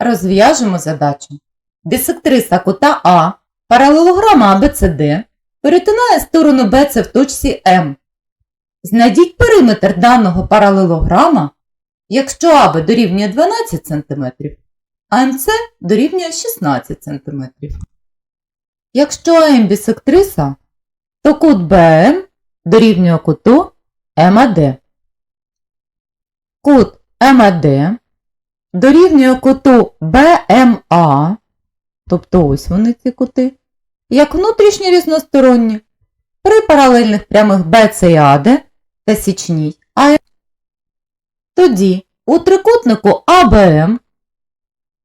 Розв'яжемо задачу. Бісектриса кута А, паралелограма АБЦД перетинає сторону БЦ в точці М. Знайдіть периметр даного паралелограма, якщо АБ дорівнює 12 см, а МЦ дорівнює 16 см. Якщо АМ бісектриса, то кут БМ дорівнює куту МАД. Кут МАД дорівнює куту БМА, тобто ось вони ці кути, як внутрішні різносторонні, при паралельних прямих БЦ і АД та січній АМ. Тоді у трикутнику АБМ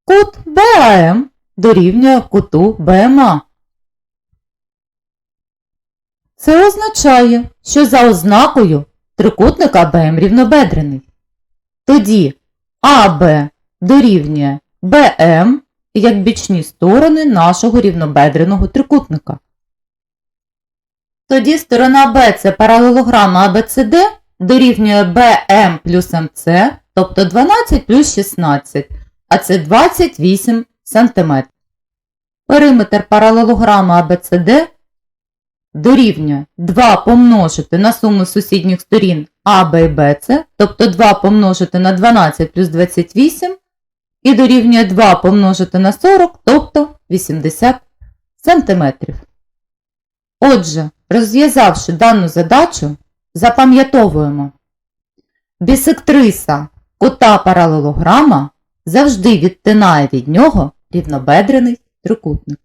кут БАМ дорівнює куту БМА. Це означає, що за ознакою трикутник АБМ рівнобедрений. Тоді АБ дорівнює БМ як бічні сторони нашого рівнобедреного трикутника. Тоді сторона Б це паралелограма АБЦД дорівнює БМ плюс МЦ, тобто 12 плюс 16, а це 28 см. Периметр паралелограма АБЦД дорівнює 2 помножити на суму сусідніх сторін Б і це, тобто 2 помножити на 12 плюс 28, і дорівнює 2 помножити на 40, тобто 80 см. Отже, розв'язавши дану задачу, запам'ятовуємо. Бісектриса кута паралелограма завжди відтинає від нього рівнобедрений трикутник.